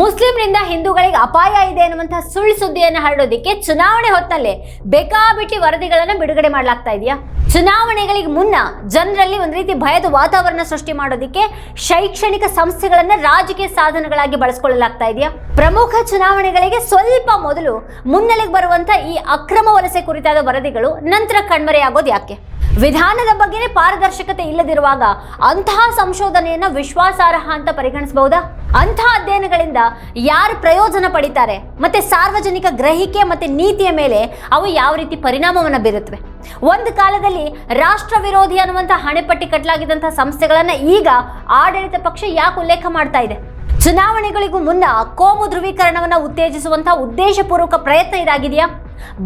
ಮುಸ್ಲಿಂರಿಂದ ಹಿಂದೂಗಳಿಗೆ ಅಪಾಯ ಇದೆ ಅನ್ನುವಂತಹ ಸುಳ್ಳು ಸುದ್ದಿಯನ್ನು ಹರಡೋದಿಕ್ಕೆ ಚುನಾವಣೆ ಹೊತ್ತಲ್ಲೇ ಬೇಕಾಬಿಟ್ಟಿ ವರದಿಗಳನ್ನು ಬಿಡುಗಡೆ ಮಾಡಲಾಗ್ತಾ ಇದೆಯಾ? ಚುನಾವಣೆಗಳಿಗೆ ಮುನ್ನ ಜನರಲ್ಲಿ ಒಂದು ರೀತಿ ಭಯದ ವಾತಾವರಣ ಸೃಷ್ಟಿ ಮಾಡೋದಕ್ಕೆ ಶೈಕ್ಷಣಿಕ ಸಂಸ್ಥೆಗಳನ್ನ ರಾಜಕೀಯ ಸಾಧನಗಳಾಗಿ ಬಳಸ್ಕೊಳ್ಳಲಾಗ್ತಾ ಇದೆಯಾ? ಪ್ರಮುಖ ಚುನಾವಣೆಗಳಿಗೆ ಸ್ವಲ್ಪ ಮೊದಲು ಮುನ್ನೆಲೆಗೆ ಬರುವಂತ ಈ ಅಕ್ರಮ ವಲಸೆ ಕುರಿತಾದ ವರದಿಗಳು ನಂತರ ಕಣ್ಮರೆಯಾಗೋದು ಯಾಕೆ? ವಿಧಾನದ ಬಗ್ಗೆನೇ ಪಾರದರ್ಶಕತೆ ಇಲ್ಲದಿರುವಾಗ ಅಂತಹ ಸಂಶೋಧನೆಯನ್ನ ವಿಶ್ವಾಸಾರ್ಹ ಅಂತ ಪರಿಗಣಿಸಬಹುದಾ? ಅಂತಹ ಅಧ್ಯಯನಗಳಿಂದ ಯಾರು ಪ್ರಯೋಜನ ಪಡಿತಾರೆ? ಮತ್ತೆ ಸಾರ್ವಜನಿಕ ಗ್ರಹಿಕೆ ಮತ್ತೆ ನೀತಿಯ ಮೇಲೆ ಅವು ಯಾವ ರೀತಿ ಪರಿಣಾಮವನ್ನು ಬೀರುತ್ತವೆ? ಒಂದು ಕಾಲದಲ್ಲಿ ರಾಷ್ಟ್ರ ವಿರೋಧಿ ಅನ್ನುವಂಥ ಹಣೆಪಟ್ಟಿ ಕಟ್ಟಲಾಗಿದ್ದಂಥ ಸಂಸ್ಥೆಗಳನ್ನು ಈಗ ಆಡಳಿತ ಪಕ್ಷ ಯಾಕೆ ಉಲ್ಲೇಖ ಮಾಡ್ತಾ ಇದೆ? ಚುನಾವಣೆಗಳಿಗೂ ಮುನ್ನ ಕೋಮು ಧ್ರುವೀಕರಣವನ್ನು ಉತ್ತೇಜಿಸುವಂತಹ ಉದ್ದೇಶಪೂರ್ವಕ ಪ್ರಯತ್ನ ಇದಾಗಿದೆಯಾ?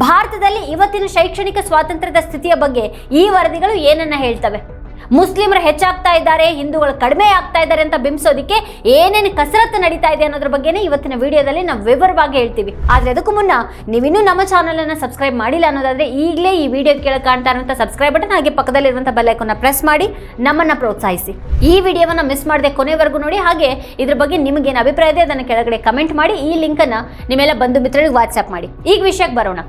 ಭಾರತದಲ್ಲಿ ಇವತ್ತಿನ ಶೈಕ್ಷಣಿಕ ಸ್ವಾತಂತ್ರ್ಯದ ಸ್ಥಿತಿಯ ಬಗ್ಗೆ ಈ ವರದಿಗಳು ಏನನ್ನ ಹೇಳ್ತವೆ? ಮುಸ್ಲಿಮರು ಹೆಚ್ಚಾಗ್ತಾ ಇದ್ದಾರೆ, ಹಿಂದೂಗಳು ಕಡಿಮೆ ಆಗ್ತಾ ಇದ್ದಾರೆ ಅಂತ ಬಿಂಬಿಸೋದಕ್ಕೆ ಏನೇನು ಕಸರತ್ತು ನಡೀತಾ ಇದೆ ಅನ್ನೋದ್ರ ಬಗ್ಗೆನೇ ಇವತ್ತಿನ ವಿಡಿಯೋದಲ್ಲಿ ನಾವು ವಿವರವಾಗಿ ಹೇಳ್ತೀವಿ. ಆದ್ರೆ ಅದಕ್ಕೂ ಮುನ್ನ ನೀವಿನ್ನೂ ನಮ್ಮ ಚಾನಲ್ ಅನ್ನ ಸಬ್ಸ್ಕ್ರೈಬ್ ಮಾಡಿಲ್ಲ ಅನ್ನೋದಾದ್ರೆ ಈಗಲೇ ಈ ವಿಡಿಯೋ ಕೇಳಕ್ಕೆ ಕಾಣ್ತಾ ಇರುವಂಥ ಸಬ್ಸ್ಕ್ರೈಬ್ ಬಟನ್ ಹಾಗೆ ಪಕ್ಕದಲ್ಲಿರುವಂಥ ಬೆಲ್ ಐಕಾನ್ನ ಪ್ರೆಸ್ ಮಾಡಿ ನಮ್ಮನ್ನ ಪ್ರೋತ್ಸಾಹಿಸಿ. ಈ ವಿಡಿಯೋವನ್ನ ಮಿಸ್ ಮಾಡದೆ ಕೊನೆವರೆಗೂ ನೋಡಿ, ಹಾಗೆ ಇದ್ರ ಬಗ್ಗೆ ನಿಮಗೇನು ಅಭಿಪ್ರಾಯ ಇದೆ ಅದನ್ನು ಕೆಳಗಡೆ ಕಮೆಂಟ್ ಮಾಡಿ, ಈ ಲಿಂಕನ್ನು ನಿಮ್ಮೆಲ್ಲ ಬಂಧು ಮಿತ್ರರಿಗೆ ವಾಟ್ಸ್ಆ್ಯಪ್ ಮಾಡಿ. ಈಗ ವಿಷಯಕ್ಕೆ ಬರೋಣ.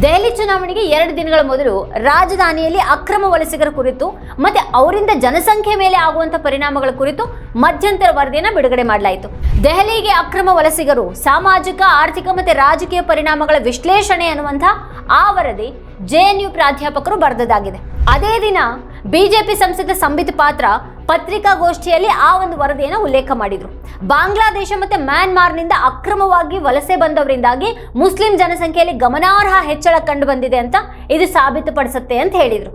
ದೆಹಲಿ ಚುನಾವಣೆಗೆ ಎರಡು ದಿನಗಳ ಮೊದಲು ರಾಜಧಾನಿಯಲ್ಲಿ ಅಕ್ರಮ ವಲಸಿಗರ ಕುರಿತು ಮತ್ತೆ ಅವರಿಂದ ಜನಸಂಖ್ಯೆ ಮೇಲೆ ಆಗುವಂತ ಪರಿಣಾಮಗಳ ಕುರಿತು ಮಧ್ಯಂತರ ವರದಿಯನ್ನು ಬಿಡುಗಡೆ ಮಾಡಲಾಯಿತು. ದೆಹಲಿಗೆ ಅಕ್ರಮ ವಲಸಿಗರು ಸಾಮಾಜಿಕ, ಆರ್ಥಿಕ ಮತ್ತು ರಾಜಕೀಯ ಪರಿಣಾಮಗಳ ವಿಶ್ಲೇಷಣೆ ಅನ್ನುವಂಥ ಆ ವರದಿ ಜೆಎನ್ಯು ಪ್ರಾಧ್ಯಾಪಕರು ಬರೆದದಾಗಿದೆ ಅದೇ ದಿನ ಬಿಜೆಪಿ ಸಂಸದ ಸಂಬಿತ್ ಪಾತ್ರ ಪತ್ರಿಕಾಗೋಷ್ಠಿಯಲ್ಲಿ ಆ ಒಂದು ವರದಿಯನ್ನು ಉಲ್ಲೇಖ ಮಾಡಿದ್ರು. ಬಾಂಗ್ಲಾದೇಶ ಮತ್ತು ಮ್ಯಾನ್ಮಾರ್ನಿಂದ ಅಕ್ರಮವಾಗಿ ವಲಸೆ ಬಂದವರಿಂದಾಗಿ ಮುಸ್ಲಿಂ ಜನಸಂಖ್ಯೆಯಲ್ಲಿ ಗಮನಾರ್ಹ ಹೆಚ್ಚಳ ಕಂಡು ಬಂದಿದೆ ಅಂತ ಇದು ಸಾಬೀತುಪಡಿಸುತ್ತೆ ಅಂತ ಹೇಳಿದ್ರು.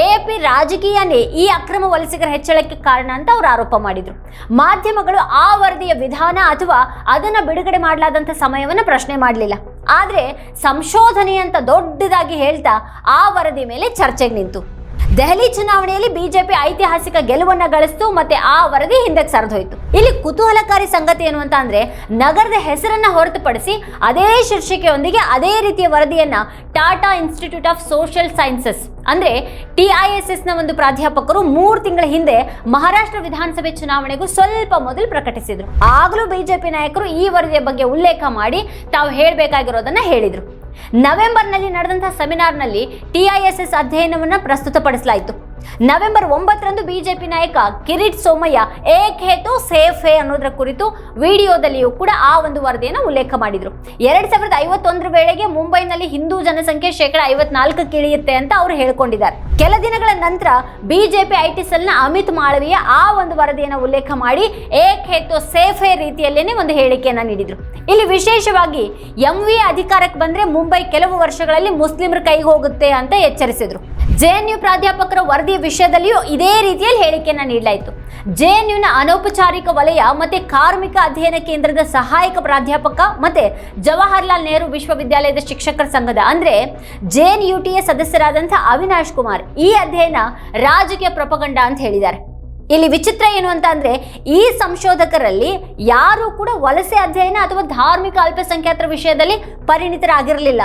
ಎಎಪಿ ರಾಜಕೀಯನೇ ಈ ಅಕ್ರಮ ವಲಸಿಗರ ಹೆಚ್ಚಳಕ್ಕೆ ಕಾರಣ ಅಂತ ಅವರು ಆರೋಪ ಮಾಡಿದ್ರು. ಮಾಧ್ಯಮಗಳು ಆ ವರದಿಯ ವಿಧಾನ ಅಥವಾ ಅದನ್ನು ಬಿಡುಗಡೆ ಮಾಡಲಾದಂಥ ಸಮಯವನ್ನು ಪ್ರಶ್ನೆ ಮಾಡಲಿಲ್ಲ. ಆದರೆ ಸಂಶೋಧನೆ ಅಂತ ದೊಡ್ಡದಾಗಿ ಹೇಳ್ತಾ ಆ ವರದಿ ಮೇಲೆ ಚರ್ಚೆಗೆ ನಿಂತು. ದೆಹಲಿ ಚುನಾವಣೆಯಲ್ಲಿ ಬಿಜೆಪಿ ಐತಿಹಾಸಿಕ ಗೆಲುವನ್ನ ಗಳಿಸ್ತು ಮತ್ತೆ ಆ ವರದಿ ಹಿಂದಕ್ಕೆ ಸರಿದೋಯ್ತು. ಇಲ್ಲಿ ಕುತೂಹಲಕಾರಿ ಸಂಗತಿ ಏನು ಅಂತ ಅಂದ್ರೆ ನಗರದ ಹೆಸರನ್ನ ಹೊರತುಪಡಿಸಿ ಅದೇ ಶೀರ್ಷಿಕೆಯೊಂದಿಗೆ ಅದೇ ರೀತಿಯ ವರದಿಯನ್ನ Tata institute of social sciences ಅಂದ್ರೆ ಟಿ ಐ ಎಸ್ ಎಸ್ನ ಒಂದು ಪ್ರಾಧ್ಯಾಪಕರು ಮೂರು ತಿಂಗಳ ಹಿಂದೆ ಮಹಾರಾಷ್ಟ್ರ ವಿಧಾನಸಭೆ ಚುನಾವಣೆಗೂ ಸ್ವಲ್ಪ ಮೊದಲು ಪ್ರಕಟಿಸಿದ್ರು. ಆಗಲೂ ಬಿಜೆಪಿ ನಾಯಕರು ಈ ವರದಿಯ ಬಗ್ಗೆ ಉಲ್ಲೇಖ ಮಾಡಿ ತಾವು ಹೇಳಬೇಕಾಗಿರೋದನ್ನ ಹೇಳಿದ್ರು. ನವೆಂಬರ್ನಲ್ಲಿ ನಡೆದಂತಹ ಸೆಮಿನಾರ್ನಲ್ಲಿ ಟಿಐಎಸ್ಎಸ್ ಅಧ್ಯಯನವನ್ನು ಪ್ರಸ್ತುತಪಡಿಸಲಾಯಿತು. ನವೆಂಬರ್ ಒಂಬತ್ತರಂದು ಬಿಜೆಪಿ ನಾಯಕ ಕಿರೀಟ್ ಸೋಮಯ್ಯ ಏಕ್ ಹೇತು ಸೇಫ್ ಹೇ ಅನ್ನೋದರ ಕುರಿತು ವಿಡಿಯೋದಲ್ಲಿಯೂ ಕೂಡ ಆ ಒಂದು ವರದಿಯನ್ನು ಉಲ್ಲೇಖ ಮಾಡಿದ್ರು. ಎರಡ್ ಸಾವಿರದ ಐವತ್ತೊಂದರ ವೇಳೆಗೆ ಮುಂಬೈನಲ್ಲಿ ಹಿಂದೂ ಜನಸಂಖ್ಯೆ ಶೇಕಡ ಐವತ್ನಾಲ್ಕಕ್ಕೆ ಕಿಳಿಯುತ್ತೆ ಅಂತ ಅವರು ಹೇಳ್ಕೊಂಡಿದ್ದಾರೆ. ಕೆಲ ದಿನಗಳ ನಂತರ ಬಿಜೆಪಿ ಟಿ ಸೆಲ್ನ ಅಮಿತ್ ಮಾಳವಿಯ ಆ ಒಂದು ವರದಿಯನ್ನು ಉಲ್ಲೇಖ ಮಾಡಿ ಏಕ್ ಹೇತು ಸೇಫ್ ಹೇ ರೀತಿಯಲ್ಲೇನೆ ಒಂದು ಹೇಳಿಕೆಯನ್ನು ನೀಡಿದ್ರು. ಇಲ್ಲಿ ವಿಶೇಷವಾಗಿ ಎಂ ವಿ ಅಧಿಕಾರಕ್ಕೆ ಬಂದ್ರೆ ಮುಂಬೈ ಕೆಲವು ವರ್ಷಗಳಲ್ಲಿ ಮುಸ್ಲಿಮರ ಕೈಗೆ ಹೋಗುತ್ತೆ ಅಂತ ಎಚ್ಚರಿಸಿದ್ರು. ಜೆಎನ್ಯು ಪ್ರಾಧ್ಯಾಪಕರ ವರದಿ ವಿಷಯದಲ್ಲಿಯೂ ಇದೇ ರೀತಿಯಲ್ಲಿ ಹೇಳಿಕೆಯನ್ನು ನೀಡಲಾಯಿತು. ಜೆಎನ್ಯುನ ಅನೌಪಚಾರಿಕ ವಲಯ ಮತ್ತೆ ಕಾರ್ಮಿಕ ಅಧ್ಯಯನ ಕೇಂದ್ರದ ಸಹಾಯಕ ಪ್ರಾಧ್ಯಾಪಕ ಮತ್ತೆ ಜವಾಹರ್ಲಾಲ್ ನೆಹರು ವಿಶ್ವವಿದ್ಯಾಲಯದ ಶಿಕ್ಷಕರ ಸಂಘದ ಅಂದ್ರೆ ಜೆಎನ್ಯುಟಿಯ ಸದಸ್ಯರಾದಂಥ ಅವಿನಾಶ್ ಕುಮಾರ್ ಈ ಅಧ್ಯಯನ ರಾಜಕೀಯ ಪ್ರಪಗಂಡ ಅಂತ ಹೇಳಿದ್ದಾರೆ. ಇಲ್ಲಿ ವಿಚಿತ್ರ ಏನು ಅಂತ ಅಂದರೆ ಈ ಸಂಶೋಧಕರಲ್ಲಿ ಯಾರು ಕೂಡ ವಲಸೆ ಅಧ್ಯಯನ ಅಥವಾ ಧಾರ್ಮಿಕ ಅಲ್ಪಸಂಖ್ಯಾತರ ವಿಷಯದಲ್ಲಿ ಪರಿಣಿತರಾಗಿರಲಿಲ್ಲ.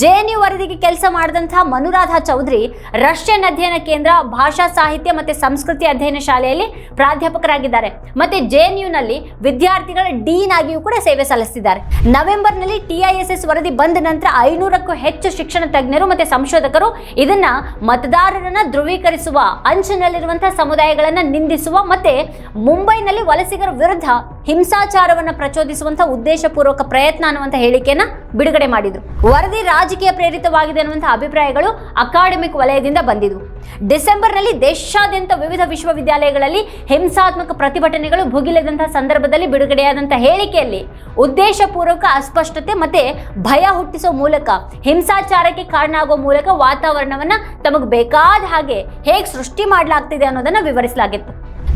ಜೆಎನ್ಯು ವರದಿಗೆ ಕೆಲಸ ಮಾಡಿದಂತಹ ಮನುರಾಧ ಚೌಧರಿ ರಷ್ಯನ್ ಅಧ್ಯಯನ ಕೇಂದ್ರ, ಭಾಷಾ ಸಾಹಿತ್ಯ ಮತ್ತೆ ಸಂಸ್ಕೃತಿ ಅಧ್ಯಯನ ಶಾಲೆಯಲ್ಲಿ ಪ್ರಾಧ್ಯಾಪಕರಾಗಿದ್ದಾರೆ. ಮತ್ತೆ ಜೆಎನ್ಯುನಲ್ಲಿ ವಿದ್ಯಾರ್ಥಿಗಳ ಡೀನ್ ಆಗಿಯೂ ಕೂಡ ಸೇವೆ ಸಲ್ಲಿಸಿದ್ದಾರೆ ನವೆಂಬರ್ನಲ್ಲಿ ಟಿಐಎಸ್ಎಸ್ ವರದಿ ಬಂದ ನಂತರ ಐನೂರಕ್ಕೂ ಹೆಚ್ಚು ಶಿಕ್ಷಣ ತಜ್ಞರು ಮತ್ತೆ ಸಂಶೋಧಕರು ಇದನ್ನ ಮತದಾರರನ್ನು ಧ್ರುವೀಕರಿಸುವ, ಅಂಚಿನಲ್ಲಿರುವಂತಹ ಸಮುದಾಯಗಳನ್ನು ನಿಂದಿಸುವ ಮತ್ತೆ ಮುಂಬೈನಲ್ಲಿ ವಲಸಿಗರ ವಿರುದ್ಧ ಹಿಂಸಾಚಾರವನ್ನು ಪ್ರಚೋದಿಸುವಂತಹ ಉದ್ದೇಶಪೂರ್ವಕ ಪ್ರಯತ್ನ ಅನ್ನುವಂಥ ಹೇಳಿಕೆಯನ್ನ ಬಿಡುಗಡೆ ಮಾಡಿದ್ರು. ವರದಿ ರಾಜಕೀಯ ಪ್ರೇರಿತವಾಗಿದೆ ಅನ್ನುವಂಥ ಅಭಿಪ್ರಾಯಗಳು ಅಕಾಡೆಮಿಕ್ ವಲಯದಿಂದ ಬಂದಿದ್ವು ಡಿಸೆಂಬರ್ನಲ್ಲಿ ದೇಶಾದ್ಯಂತ ವಿವಿಧ ವಿಶ್ವವಿದ್ಯಾಲಯಗಳಲ್ಲಿ ಹಿಂಸಾತ್ಮಕ ಪ್ರತಿಭಟನೆಗಳು ಭುಗಿಲೆದಂತಹ ಸಂದರ್ಭದಲ್ಲಿ ಬಿಡುಗಡೆಯಾದಂಥ ಹೇಳಿಕೆಯಲ್ಲಿ ಉದ್ದೇಶಪೂರ್ವಕ ಅಸ್ಪಷ್ಟತೆ ಮತ್ತೆ ಭಯ ಹುಟ್ಟಿಸೋ ಮೂಲಕ, ಹಿಂಸಾಚಾರಕ್ಕೆ ಕಾರಣ ಆಗೋ ಮೂಲಕ ವಾತಾವರಣವನ್ನ ತಮಗೆ ಬೇಕಾದ ಹಾಗೆ ಹೇಗೆ ಸೃಷ್ಟಿ ಮಾಡಲಾಗ್ತಿದೆ ಅನ್ನೋದನ್ನ ವಿವರಿಸಲಾಗಿತ್ತು.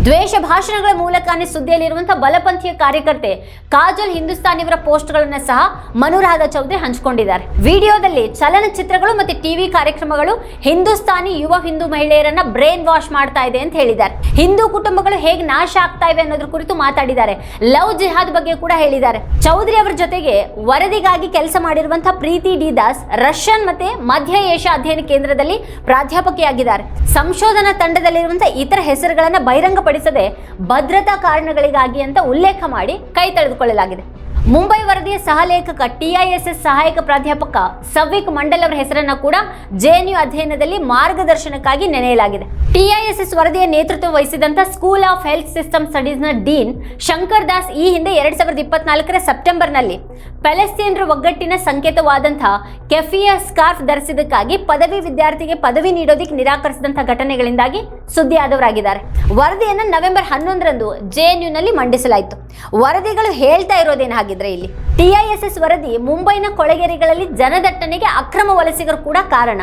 ದ್ವೇಷ ಭಾಷಣಗಳ ಮೂಲಕನೇ ಸುದ್ದಿಯಲ್ಲಿರುವಂತಹ ಬಲಪಂಥೀಯ ಕಾರ್ಯಕರ್ತೆ ಕಾಜಲ್ ಹಿಂದೂಸ್ತಾನಿಯವರ ಪೋಸ್ಟ್ಗಳನ್ನು ಸಹ ಮನುರಾಧ ಚೌಧರಿ ಹಂಚಿಕೊಂಡಿದ್ದಾರೆ. ವಿಡಿಯೋದಲ್ಲಿ ಚಲನಚಿತ್ರಗಳು ಮತ್ತೆ ಟಿವಿ ಕಾರ್ಯಕ್ರಮಗಳು ಹಿಂದೂಸ್ತಾನಿ ಯುವ ಹಿಂದೂ ಮಹಿಳೆಯರನ್ನ ಬ್ರೈನ್ ವಾಶ್ ಮಾಡ್ತಾ ಇದೆ ಅಂತ ಹೇಳಿದ್ದಾರೆ. ಹಿಂದೂ ಕುಟುಂಬಗಳು ಹೇಗೆ ನಾಶ ಆಗ್ತಾ ಇವೆ ಅನ್ನೋದ್ರ ಕುರಿತು ಮಾತಾಡಿದ್ದಾರೆ. ಲವ್ ಜಿಹಾದ್ ಬಗ್ಗೆ ಕೂಡ ಹೇಳಿದ್ದಾರೆ. ಚೌಧರಿ ಅವರ ಜೊತೆಗೆ ವರದಿಗಾಗಿ ಕೆಲಸ ಮಾಡಿರುವಂತಹ ಪ್ರೀತಿ ಡಿ ದಾಸ್ ರಷ್ಯನ್ ಮತ್ತೆ ಮಧ್ಯ ಏಷ್ಯಾ ಅಧ್ಯಯನ ಕೇಂದ್ರದಲ್ಲಿ ಪ್ರಾಧ್ಯಾಪಕಿಯಾಗಿದ್ದಾರೆ. ಸಂಶೋಧನಾ ತಂಡದಲ್ಲಿರುವಂತಹ ಇತರ ಹೆಸರುಗಳನ್ನ ಬಹಿರಂಗಪಡಿಸಿ ಹೊರತುಪಡಿಸದೆ ಭದ್ರತಾ ಕಾರಣಗಳಿಗಾಗಿ ಅಂತ ಉಲ್ಲೇಖ ಮಾಡಿ ಕೈ ತೆಗೆದುಕೊಳ್ಳಲಾಗಿದೆ ಮುಂಬೈ ವರದಿಯ ಸಹಲೇಖಕ ಟಿಐಎಸ್ಎಸ್ ಸಹಾಯಕ ಪ್ರಾಧ್ಯಾಪಕ ಸವಿಕ್ ಮಂಡಲ್ ಅವರ ಹೆಸರನ್ನ ಕೂಡ ಜೆಎನ್ಯು ಅಧ್ಯಯನದಲ್ಲಿ ಮಾರ್ಗದರ್ಶನಕ್ಕಾಗಿ ನೆನೆಯಲಾಗಿದೆ. ಟಿಐಎಸ್ಎಸ್ ವರದಿಯ ನೇತೃತ್ವ ವಹಿಸಿದಂತ ಸ್ಕೂಲ್ ಆಫ್ ಹೆಲ್ತ್ ಸಿಸ್ಟಮ್ ಸ್ಟಡೀಸ್ನ ಡೀನ್ ಶಂಕರ್ ದಾಸ್ ಈ ಹಿಂದೆ ಎರಡ್ ಸಾವಿರದ ಇಪ್ಪತ್ನಾಲ್ಕರ ಸೆಪ್ಟೆಂಬರ್ನಲ್ಲಿ ಪ್ಯಾಲೆಸ್ತೀನ್ರ ಒಗ್ಗಟ್ಟಿನ ಸಂಕೇತವಾದಂತಹ ಕೆಫಿಯ ಸ್ಕಾರ್ಫ್ ಧರಿಸಿದ್ದಕ್ಕಾಗಿ ಪದವಿ ವಿದ್ಯಾರ್ಥಿಗೆ ಪದವಿ ನೀಡೋದಕ್ಕೆ ನಿರಾಕರಿಸಿದಂತಹ ಘಟನೆಗಳಿಂದಾಗಿ ಸುದ್ದಿಯಾದವರಾಗಿದ್ದಾರೆ. ವರದಿಯನ್ನು ನವೆಂಬರ್ ಹನ್ನೊಂದರಂದು ಜೆಎನ್ಯುನಲ್ಲಿ ಮಂಡಿಸಲಾಯಿತು. ವರದಿಗಳು ಹೇಳ್ತಾ ಇರೋದೇನು ಹಾಗಿದ್ರೆ ಇಲ್ಲಿ. ಟಿಐಎಸ್ಎಸ್ ವರದಿ ಮುಂಬೈನ ಕೊಳೆಗೆರೆಗಳಲ್ಲಿ ಜನದಟ್ಟಣೆಗೆ ಅಕ್ರಮ ವಲಸಿಗರು ಕೂಡ ಕಾರಣ.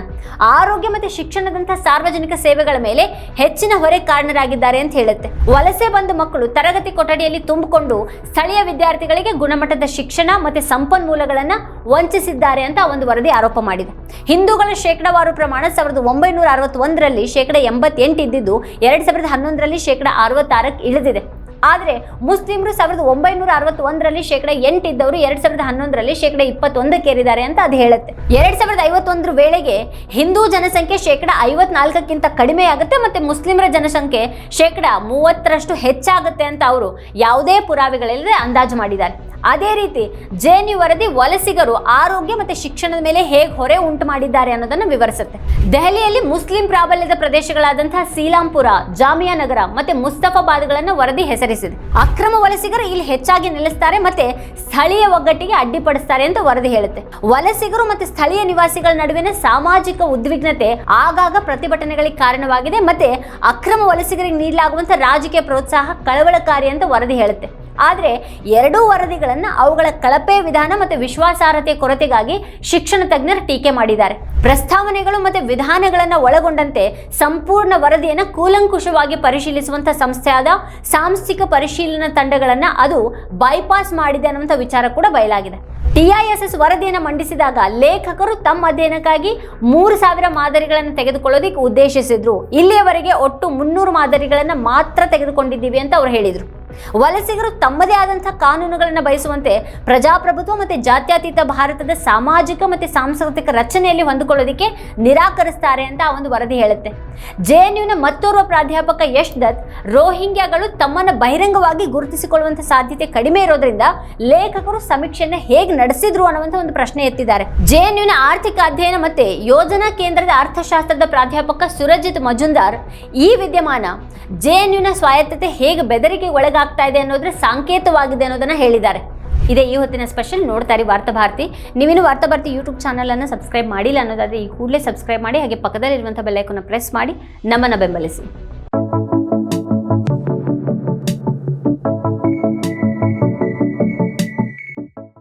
ಆರೋಗ್ಯ ಮತ್ತು ಶಿಕ್ಷಣದಂತಹ ಸಾರ್ವಜನಿಕ ಸೇವೆಗಳ ಮೇಲೆ ಹೆಚ್ಚಿನ ಹೊರೆ ಕಾರಣರಾಗಿದ್ದಾರೆ ಅಂತ ಹೇಳುತ್ತೆ. ವಲಸೆ ಬಂದ ಮಕ್ಕಳು ತರಗತಿ ಕೊಠಡಿಯಲ್ಲಿ ತುಂಬಿಕೊಂಡು ಸ್ಥಳೀಯ ವಿದ್ಯಾರ್ಥಿಗಳಿಗೆ ಗುಣಮಟ್ಟದ ಶಿಕ್ಷಣ ಮತ್ತು ಸಂಪನ್ಮೂಲಗಳನ್ನು ವಂಚಿಸಿದ್ದಾರೆ ಅಂತ ಒಂದು ವರದಿ ಆರೋಪ ಮಾಡಿದೆ. ಹಿಂದೂಗಳ ಶೇಕಡಾವಾರು ಪ್ರಮಾಣ ಸಾವಿರದ ಒಂಬೈನೂರ ಅರವತ್ತೊಂದರಲ್ಲಿ ಶೇಕಡ ಎಂಬತ್ತೆಂಟು ಇದ್ದಿದ್ದು ಎರಡು ಸಾವಿರದ ಹನ್ನೊಂದರಲ್ಲಿ ಶೇಕಡ ಅರವತ್ತಾರಕ್ಕೆ ಇಳಿದಿದೆ. ಆದರೆ ಮುಸ್ಲಿಮರು ಸಾವಿರದ ಒಂಬೈನೂರ ಅರವತ್ತೊಂದರಲ್ಲಿ ಶೇಕಡ ಎಂಟಿದ್ದವರು ಎರಡ್ ಸಾವಿರದ ಹನ್ನೊಂದರಲ್ಲಿ ಶೇಕಡ ಇಪ್ಪತ್ತೊಂದಕ್ಕೇರಿದ್ದಾರೆ ಅಂತ ಅದು ಹೇಳುತ್ತೆ. ಎರಡು ಸಾವಿರದ ಐವತ್ತೊಂದರ ವೇಳೆಗೆ ಹಿಂದೂ ಜನಸಂಖ್ಯೆ ಶೇಕಡ ಐವತ್ನಾಲ್ಕಕ್ಕಿಂತ ಕಡಿಮೆ ಆಗುತ್ತೆ ಮತ್ತು ಮುಸ್ಲಿಮರ ಜನಸಂಖ್ಯೆ ಶೇಕಡ ಮೂವತ್ತರಷ್ಟು ಹೆಚ್ಚಾಗುತ್ತೆ ಅಂತ ಅವರು ಯಾವುದೇ ಪುರಾವೆಗಳಿಲ್ಲದೆ ಅಂದಾಜು ಮಾಡಿದ್ದಾರೆ. ಅದೇ ರೀತಿ ಜೆಎನ್ಯು ವರದಿ ವಲಸಿಗರು ಆರೋಗ್ಯ ಮತ್ತು ಶಿಕ್ಷಣದ ಮೇಲೆ ಹೇಗೆ ಹೊರೆ ಉಂಟು ಮಾಡಿದ್ದಾರೆ ಅನ್ನೋದನ್ನು ವಿವರಿಸುತ್ತೆ. ದೆಹಲಿಯಲ್ಲಿ ಮುಸ್ಲಿಂ ಪ್ರಾಬಲ್ಯದ ಪ್ರದೇಶಗಳಾದಂತಹ ಸೀಲಾಂಪುರ ಜಾಮಿಯಾ ನಗರ ಮತ್ತೆ ಮುಸ್ತಫಾಬಾದ್ಗಳನ್ನು ವರದಿ ಹೆಸರಿಸಿದೆ. ಅಕ್ರಮ ವಲಸಿಗರು ಇಲ್ಲಿ ಹೆಚ್ಚಾಗಿ ನೆಲೆಸ್ತಾರೆ ಮತ್ತೆ ಸ್ಥಳೀಯ ಒಗ್ಗಟ್ಟಿಗೆ ಅಡ್ಡಿಪಡಿಸ್ತಾರೆ ಅಂತ ವರದಿ ಹೇಳುತ್ತೆ. ವಲಸಿಗರು ಮತ್ತು ಸ್ಥಳೀಯ ನಿವಾಸಿಗಳ ನಡುವಿನ ಸಾಮಾಜಿಕ ಉದ್ವಿಗ್ನತೆ ಆಗಾಗ ಪ್ರತಿಭಟನೆಗಳಿಗೆ ಕಾರಣವಾಗಿದೆ ಮತ್ತೆ ಅಕ್ರಮ ವಲಸಿಗರಿಗೆ ನೀಡಲಾಗುವಂತಹ ರಾಜಕೀಯ ಪ್ರೋತ್ಸಾಹ ಕಳವಳಕಾರಿ ಅಂತ ವರದಿ ಹೇಳುತ್ತೆ. ಆದರೆ ಎರಡೂ ವರದಿಗಳನ್ನು ಅವುಗಳ ಕಳಪೆ ವಿಧಾನ ಮತ್ತು ವಿಶ್ವಾಸಾರ್ಹತೆ ಕೊರತೆಗಾಗಿ ಶಿಕ್ಷಣ ತಜ್ಞರು ಟೀಕೆ ಮಾಡಿದ್ದಾರೆ. ಪ್ರಸ್ತಾವನೆಗಳು ಮತ್ತು ವಿಧಾನಗಳನ್ನು ಒಳಗೊಂಡಂತೆ ಸಂಪೂರ್ಣ ವರದಿಯನ್ನು ಕೂಲಂಕುಷವಾಗಿ ಪರಿಶೀಲಿಸುವಂಥ ಸಂಸ್ಥೆಯಾದ ಸಾಂಸ್ಥಿಕ ಪರಿಶೀಲನಾ ತಂಡಗಳನ್ನು ಅದು ಬೈಪಾಸ್ ಮಾಡಿದೆ ಅನ್ನುವಂಥ ವಿಚಾರ ಕೂಡ ಬಯಲಾಗಿದೆ. ಟಿಐಎಸ್ಎಸ್ ವರದಿಯನ್ನು ಮಂಡಿಸಿದಾಗ ಲೇಖಕರು ತಮ್ಮ ಅಧ್ಯಯನಕ್ಕಾಗಿ ಮೂರು ಸಾವಿರ ಮಾದರಿಗಳನ್ನು ತೆಗೆದುಕೊಳ್ಳೋದಕ್ಕೆ ಉದ್ದೇಶಿಸಿದ್ರು. ಇಲ್ಲಿಯವರೆಗೆ ಒಟ್ಟು ಮುನ್ನೂರು ಮಾದರಿಗಳನ್ನು ಮಾತ್ರ ತೆಗೆದುಕೊಂಡಿದ್ದೀವಿ ಅಂತ ಅವರು ಹೇಳಿದರು. ವಲಸಿಗರು ತಮ್ಮದೇ ಆದಂತಹ ಕಾನೂನುಗಳನ್ನು ಬಯಸುವಂತೆ ಪ್ರಜಾಪ್ರಭುತ್ವ ಮತ್ತು ಜಾತ್ಯತೀತ ಭಾರತದ ಸಾಮಾಜಿಕ ಮತ್ತು ಸಾಂಸ್ಕೃತಿಕ ರಚನೆಯಲ್ಲಿ ಹೊಂದಿಕೊಳ್ಳೋದಕ್ಕೆ ನಿರಾಕರಿಸ್ತಾರೆ ಅಂತ ಆ ಒಂದು ವರದಿ ಹೇಳುತ್ತೆ. ಜೆಎನ್ಯುನ ಮತ್ತೋರ್ವ ಪ್ರಾಧ್ಯಾಪಕ ಯಶ್ ದತ್ ರೋಹಿಂಗ್ಯಾಗಳು ತಮ್ಮನ್ನು ಬಹಿರಂಗವಾಗಿ ಗುರುತಿಸಿಕೊಳ್ಳುವಂಥ ಸಾಧ್ಯತೆ ಕಡಿಮೆ ಇರೋದ್ರಿಂದ ಲೇಖಕರು ಸಮೀಕ್ಷೆಯನ್ನು ಹೇಗೆ ನಡೆಸಿದ್ರು ಅನ್ನುವಂಥ ಒಂದು ಪ್ರಶ್ನೆ ಎತ್ತಿದ್ದಾರೆ. ಜೆ ಎನ್ ಯುನ ಆರ್ಥಿಕ ಅಧ್ಯಯನ ಮತ್ತೆ ಯೋಜನಾ ಕೇಂದ್ರದ ಅರ್ಥಶಾಸ್ತ್ರದ ಪ್ರಾಧ್ಯಾಪಕ ಸುರಜಿತ್ ಮಜುಂದಾರ್ ಈ ವಿದ್ಯಮಾನ ಜೆ ಎನ್ ಯುನ ಸ್ವಾಯತ್ತತೆ ಹೇಗೆ ಬೆದರಿಕೆ ಒಳಗಾಗ್ತಾ ಇದೆ ಅನ್ನೋದ್ರ ಸಾಂಕೇತವಾಗಿದೆ ಅನ್ನೋದನ್ನ ಹೇಳಿದ್ದಾರೆ. ಇದೇ ಈ ಹೊತ್ತಿನ ಸ್ಪೆಷಲ್ ನೋಡ್ತಾ ಇರಿ ವಾರ್ತಾ ಭಾರತಿ. ನೀವಿನ್ನು ವಾರ್ತಾ ಭಾರತಿ ಯೂಟ್ಯೂಬ್ ಚಾನಲನ್ನು ಸಬ್ಸ್ಕ್ರೈಬ್ ಮಾಡಿಲ್ಲ ಅನ್ನೋದಾದ್ರೆ ಈ ಕೂಡಲೇ ಸಬ್ಸ್ಕ್ರೈಬ್ ಮಾಡಿ, ಹಾಗೆ ಪಕ್ಕದಲ್ಲಿರುವಂಥ ಬೆಲ್ಲೈಕನ್ನ ಪ್ರೆಸ್ ಮಾಡಿ, ನಮ್ಮನ್ನು ಬೆಂಬಲಿಸಿ.